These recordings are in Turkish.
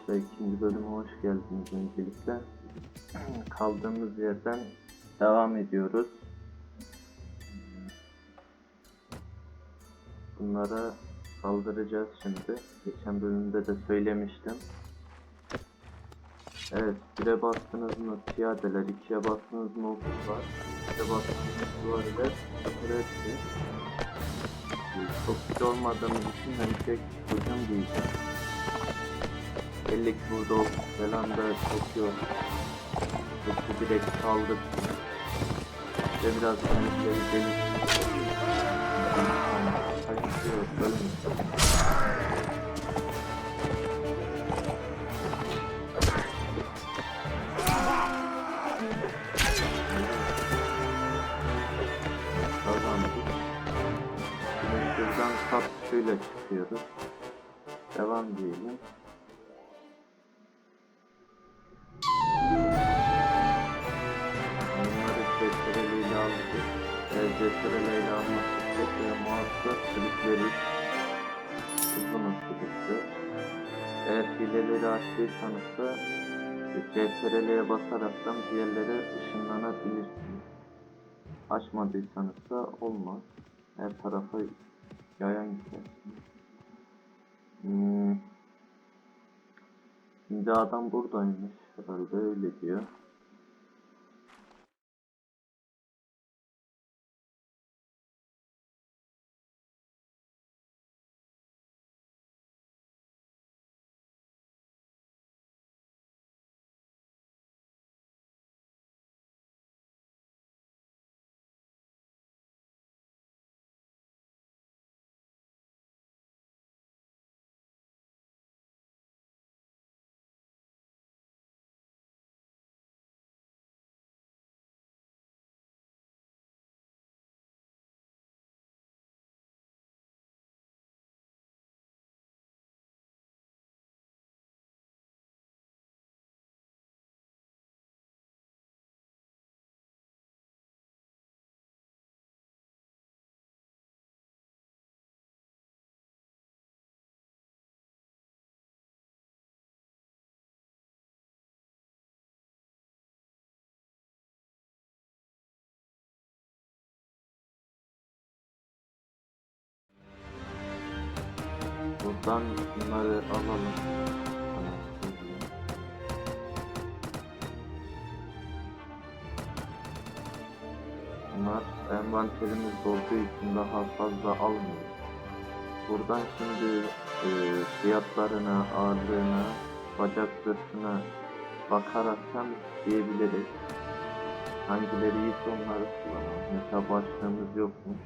arkadaşlar ikinci bölüme hoş geldiniz öncelikle. Kaldığımız yerden devam ediyoruz. Bunlara saldıracağız şimdi. Geçen bölümde de söylemiştim. Evet, bire bastınız mı piyadeler, ikiye bastınız mı okuzlar, üçe bastınız mı süvariler, hepsi. Çok güçlü olmadığımız için ben tek hücum diyeceğim. Belli ki burada o falan da çok yok. Hepsi direkt saldırsın. Ve biraz kendileri deli. Kaçıyor. Şimdi şuradan çıkıyoruz. Devam diyelim. Açtıysanız da CTRL'ye basaraktan diğerlere ışınlanabilirsiniz. Açmadıysanız da olmaz. Her tarafa yayan gidersiniz. Hmm. Şimdi adam buradaymış herhalde öyle diyor. Buradan bunları alalım. Bunlar envanterimiz olduğu için daha fazla almıyoruz. Buradan şimdi e, fiyatlarına, ağırlığına, bacak zırhına bakaraktan diyebiliriz. Hangileri iyi onları kullanalım. Mesela başlığımız yokmuş.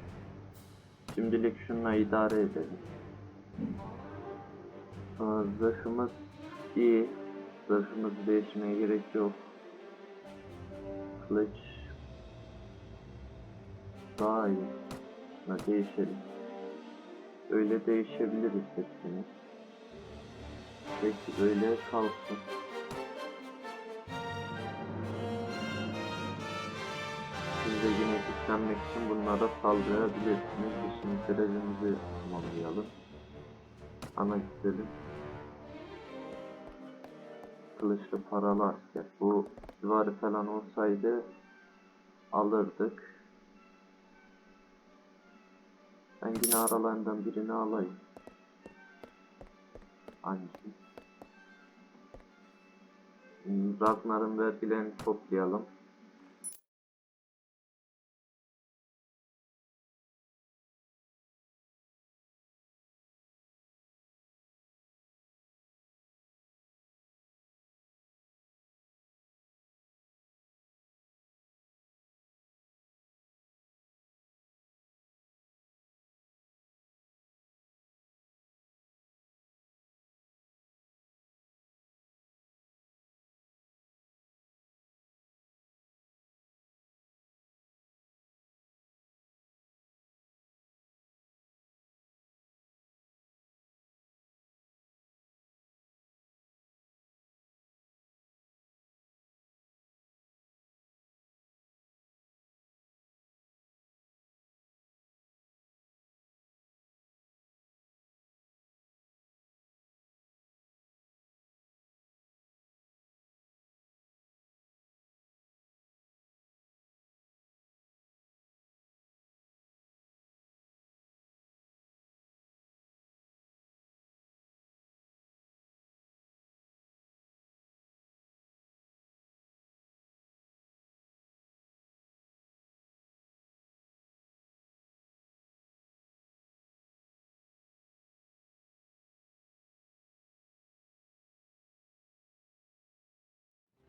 Şimdilik şununla idare edelim. Zırhımız iyi. Zırhımızı değişmeye gerek yok. Kılıç daha iyi. Buna değişelim. Öyle değişebiliriz hepsini. Peki öyle kalsın. Siz de yine güçlenmek için bunlara saldırabilirsiniz. Biz Şimdi görevimizi tamamlayalım. Ana gidelim. Kılıçlı paralı asker. Bu civarı falan olsaydı alırdık. Ben yine aralarından birini alayım. Hangisi? Hmm, Ragnar'ın vergilerini toplayalım.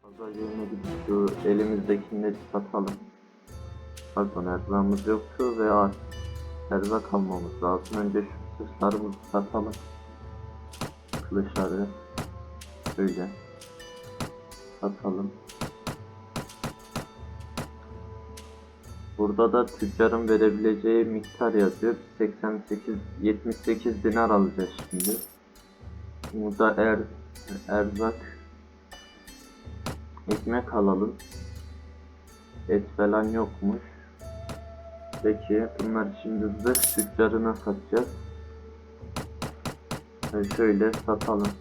Pazar yerine gidip şu elimizdekileri satalım. Pardon erzağımız yoktu ve az erzak almamız lazım. Önce şu sırtlarımızı satalım. Kılıçları böyle satalım. Burada da tüccarın verebileceği miktar yazıyor. 88 78 dinar alacağız şimdi. Burada er erzak ekmek alalım. Et falan yokmuş. Peki bunlar şimdi zırh tüccarına satacağız. Yani şöyle satalım.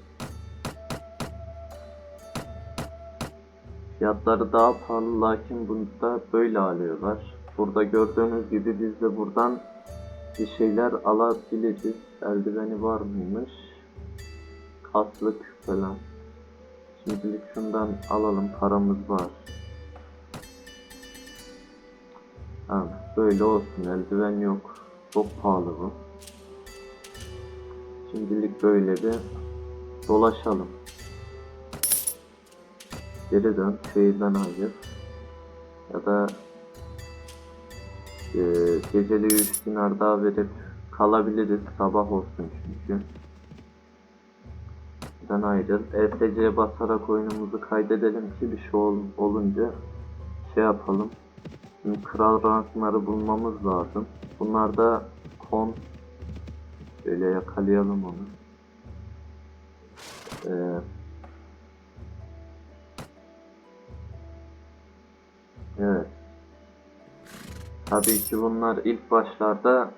Fiyatları daha pahalı lakin bunda böyle alıyorlar. Burada gördüğünüz gibi biz de buradan bir şeyler alabiliriz. Eldiveni var mıymış? Kaslık falan. Şimdilik şundan alalım paramız var. Ha, böyle olsun eldiven yok. Çok pahalı bu. Şimdilik böyle bir dolaşalım. Geri dön şehirden hayır. Ya da e, geceli 3 dinar daha verip kalabiliriz. Sabah olsun çünkü. Buradan ayrıl. ESC'ye basarak oyunumuzu kaydedelim ki bir şey ol- olunca şey yapalım. Şimdi kral rankları bulmamız lazım. Bunlar da kon şöyle yakalayalım onu. Ee, evet. Tabii ki bunlar ilk başlarda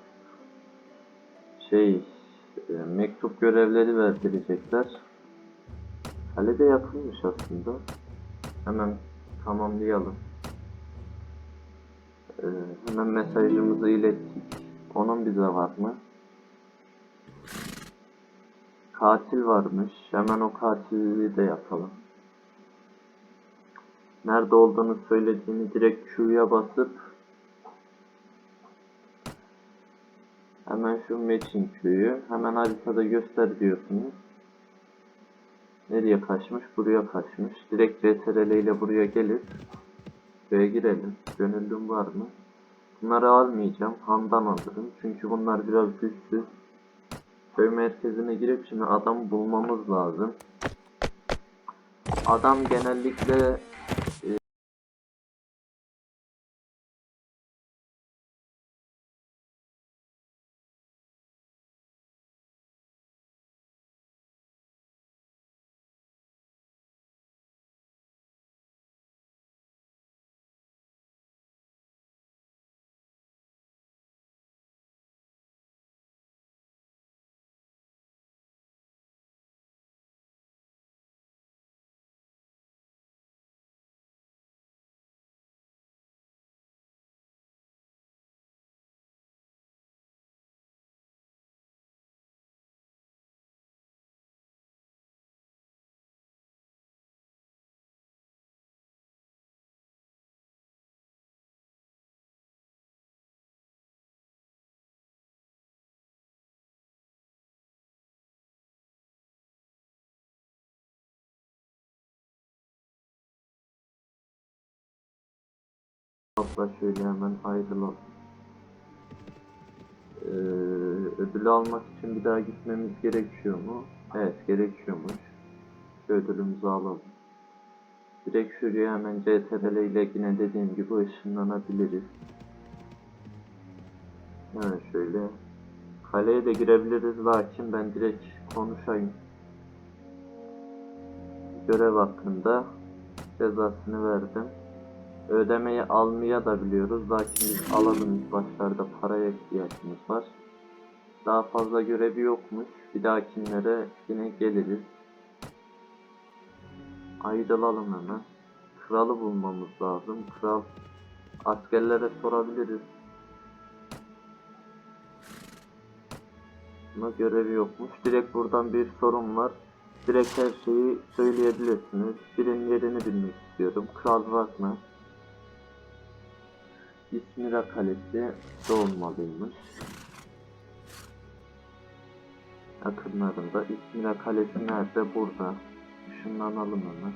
şey e, mektup görevleri verdirecekler. Kale de yakınmış aslında. Hemen tamamlayalım. Ee, hemen mesajımızı ilettik. Onun bize var mı? Katil varmış. Hemen o katili de yapalım. Nerede olduğunu söylediğini direkt Q'ya basıp hemen şu matching Q'yu hemen haritada göster diyorsunuz. Nereye kaçmış? Buraya kaçmış. Direkt CTRL ile buraya gelip Buraya girelim. Gönüllüm var mı? Bunları almayacağım. Handan alırım. Çünkü bunlar biraz güçsüz. Köy merkezine girip şimdi adam bulmamız lazım. Adam genellikle Abla şöyle hemen ayrılalım. Ee, ödülü almak için bir daha gitmemiz gerekiyor mu? Evet gerekiyormuş. Ödülümüzü alalım. Direkt şuraya hemen CTRL ile yine dediğim gibi ışınlanabiliriz. Evet şöyle. Kaleye de girebiliriz lakin ben direkt konuşayım. Görev hakkında cezasını verdim. Ödemeyi almaya da biliyoruz. Lakin biz alalım ilk başlarda paraya ihtiyacımız var. Daha fazla görevi yokmuş. Bir dahakilere yine geliriz. Ayrılalım hemen. Kralı bulmamız lazım. Kral askerlere sorabiliriz. Ama görevi yokmuş. Direkt buradan bir sorun var. Direkt her şeyi söyleyebilirsiniz. Birinin yerini bilmek istiyorum. Kral Ragnar. İsmira Kalesi doğulmalıymış. Yakınlarında. İsmira Kalesi nerede? Burada. Işınlanalım hemen.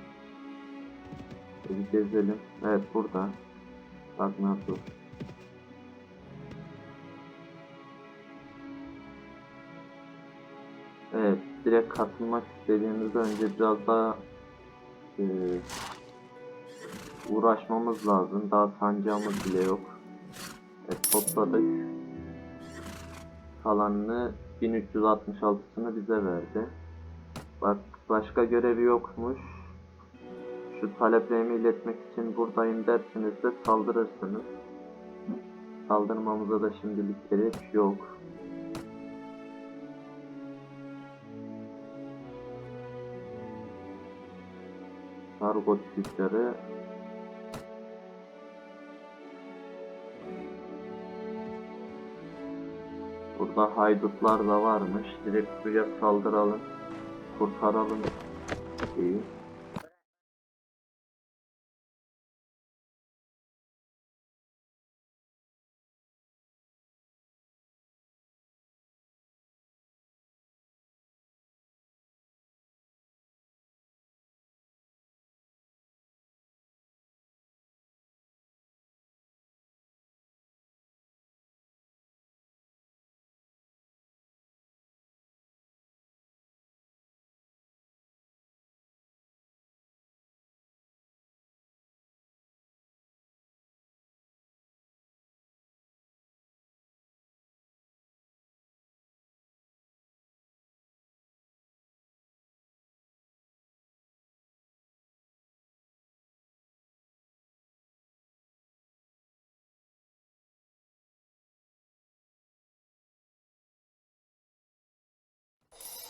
Bir gezelim. Evet burada. Ragnarsson. Evet, direkt katılmak istediğimizde önce biraz daha e, uğraşmamız lazım. Daha sancağımız bile yok. Evet, topladık. Kalanını 1366'sını bize verdi. Bak başka görevi yokmuş. Şu taleplerimi iletmek için buradayım dersiniz de saldırırsınız. Saldırmamıza da şimdilik gerek yok. Kargo tüccarı Burada haydutlar da varmış. Direkt buraya saldıralım. Kurtaralım. İyi.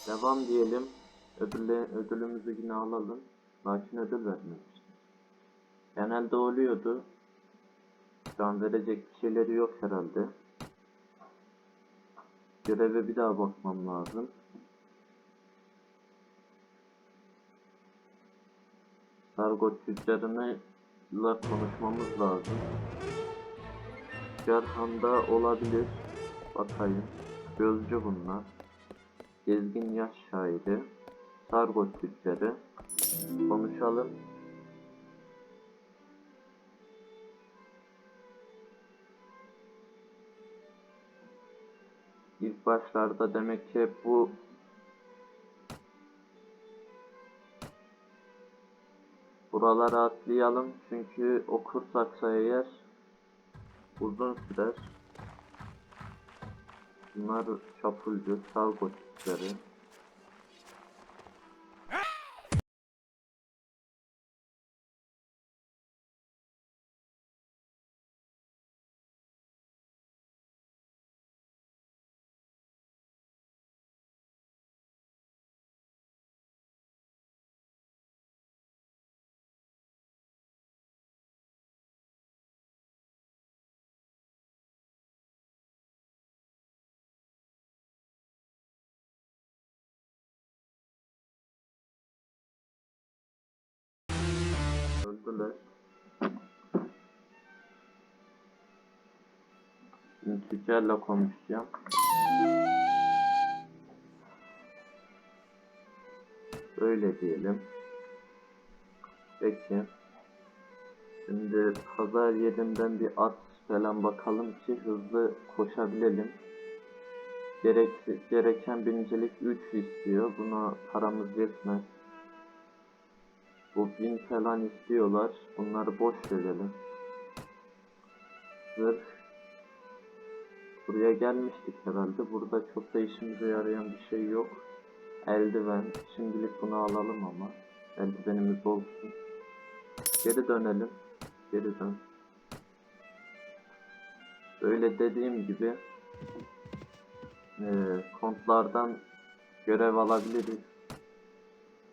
Devam diyelim. Ödülle, ödülümüzü yine alalım. Lakin ödül vermemiş. Genelde oluyordu. Şu an verecek bir şeyleri yok herhalde. Göreve bir daha bakmam lazım. Sargo tüccarını konuşmamız lazım. Cerhan'da olabilir. Bakayım. Gözcü bunlar. Gezgin yaş şairi. Sargo tüccarı. Konuşalım. İlk başlarda demek ki bu Buraları atlayalım çünkü okursaksa eğer uzun sürer. Bunlar çapulcu, sargo tüccarı. Öldüler. Şimdi konuşacağım. Böyle diyelim. Peki. Şimdi pazar yerinden bir at falan bakalım ki hızlı koşabilelim. Gerek, gereken binicilik 3 istiyor. Buna paramız yetmez. Bu bin falan istiyorlar. Bunları boş verelim. Zırh. Buraya gelmiştik herhalde. Burada çok da işimize yarayan bir şey yok. Eldiven. Şimdilik bunu alalım ama. Eldivenimiz olsun. Geri dönelim. Geri dön. Böyle dediğim gibi eee, kontlardan görev alabiliriz.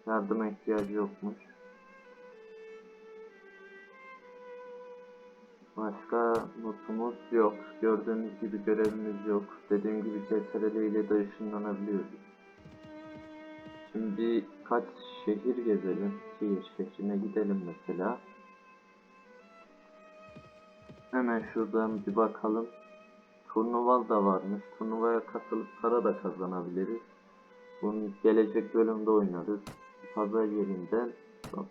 Yardıma ihtiyacı yokmuş. Başka notumuz yok. Gördüğünüz gibi görevimiz yok. Dediğim gibi CTRL ile de ışınlanabiliyoruz. Şimdi kaç şehir gezelim. Şehir şehrine gidelim mesela. Hemen şuradan bir bakalım. Turnuval da varmış. Turnuvaya katılıp para da kazanabiliriz. Bunu gelecek bölümde oynarız. Pazar yerinden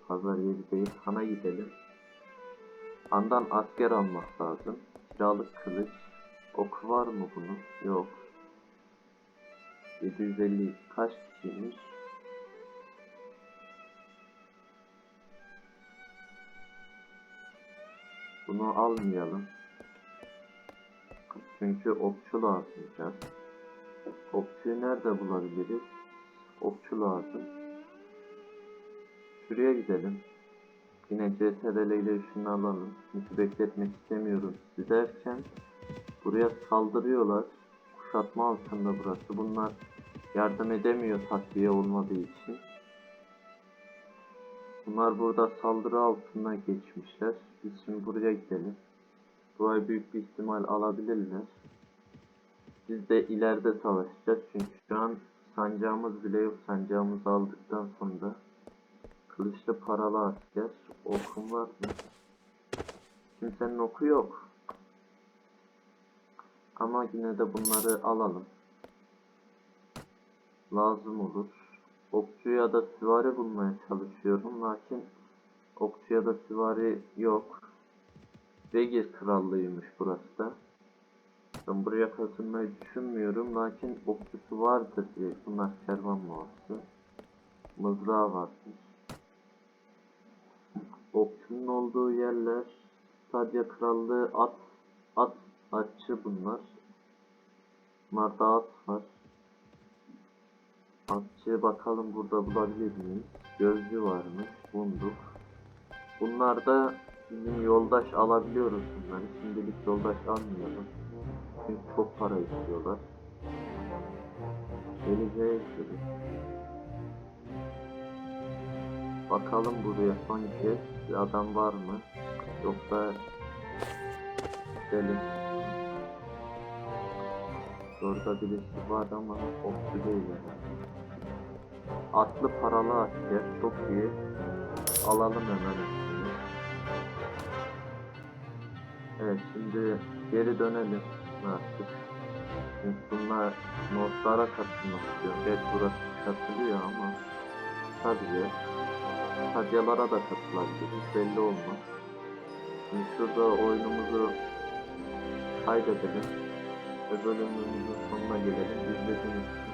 Pazar yeri değil. Han'a gidelim. Han'dan asker almak lazım. Kiralık kılıç. Ok var mı bunun? Yok. 750 kaç kişiymiş? Bunu almayalım. Çünkü okçu lazım. Okçuyu nerede bulabiliriz? Okçu lazım. Şuraya gidelim. Yine CTRL ile şunu alalım. Çünkü bekletmek istemiyorum sizi derken buraya saldırıyorlar. Kuşatma altında burası. Bunlar yardım edemiyor takviye olmadığı için. Bunlar burada saldırı altına geçmişler. Biz şimdi buraya gidelim. Burayı büyük bir ihtimal alabilirler. Biz de ileride savaşacağız çünkü şu an sancağımız bile yok. Sancağımızı aldıktan sonra kılıçlı paralı asker. Okun var mı? Kimsenin oku yok. Ama yine de bunları alalım. Lazım olur. Okçu ya da süvari bulmaya çalışıyorum. Lakin okçu ya da süvari yok. Vegir krallığıymış burası da. Ben buraya katılmayı düşünmüyorum. Lakin okçusu vardır diye. Bunlar kervan muhafızı. Mızrağı vardır. Okçunun olduğu yerler Stadia Krallığı at at atçı bunlar. Bunlarda at var. Atçı bakalım burada bulabilir miyiz? Gözcü varmış. Bunduk. Bunlar da bizim yoldaş alabiliyoruz bunları. Şimdilik yoldaş almayalım. Çünkü çok para istiyorlar. Geleceğe istedik. Bakalım buraya son kez bir adam var mı? Yoksa gidelim. Orada birisi var ama okçu değil herhalde. Atlı paralı asker çok iyi. Alalım hemen. Evet şimdi geri dönelim artık. Çünkü bunlar notlara katılmak istiyor. Gerçi burası katılıyor ama sadece Sadyalara da katılabiliriz belli olmaz. Şimdi şurada oyunumuzu kaydedelim ve bölümümüzün sonuna gelelim. İzlediğiniz